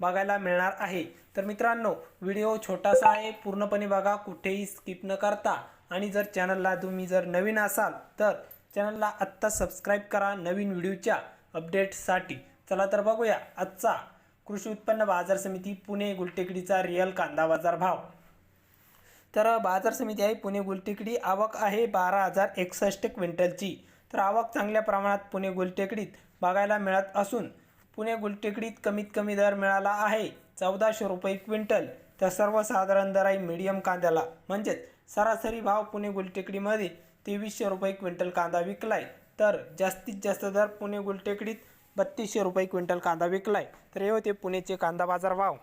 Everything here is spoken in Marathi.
बघायला मिळणार आहे. तर मित्रांनो व्हिडिओ छोटासा आहे पूर्णपणे बघा कुठेही स्किप न करता. आणि जर चॅनलला तुम्ही जर नवीन असाल तर चॅनलला आत्ता सबस्क्राईब करा नवीन व्हिडिओच्या अपडेटसाठी चला तर बघूया आजचा कृषी उत्पन्न बाजार समिती पुणे गुलटेकडीचा रिअल कांदा बाजार भाव. तर बाजार समिती आहे पुणे गुलटेकडी. आवक आहे बारा हजार एकसष्ट क्विंटलची. तर आवक चांगल्या प्रमाणात पुणे गुलटेकडीत बघायला मिळत असून पुणे गुलटेकडीत कमीत कमी दर मिळाला आहे. चौदाशे रुपये क्विंटल. तर सर्वसाधारण दर आहे मीडियम कांद्याला. म्हणजेच सरासरी भाव पुणे गुलटेकडीमध्ये तेवीसशे रुपये क्विंटल कांदा विकलाय. तर जास्तीत जास्त दर पुणे गुलटेकडीत बत्तीसशे रुपये क्विंटल कांदा विकलाय. तर हे होते पुणेचे कांदा बाजार भाव.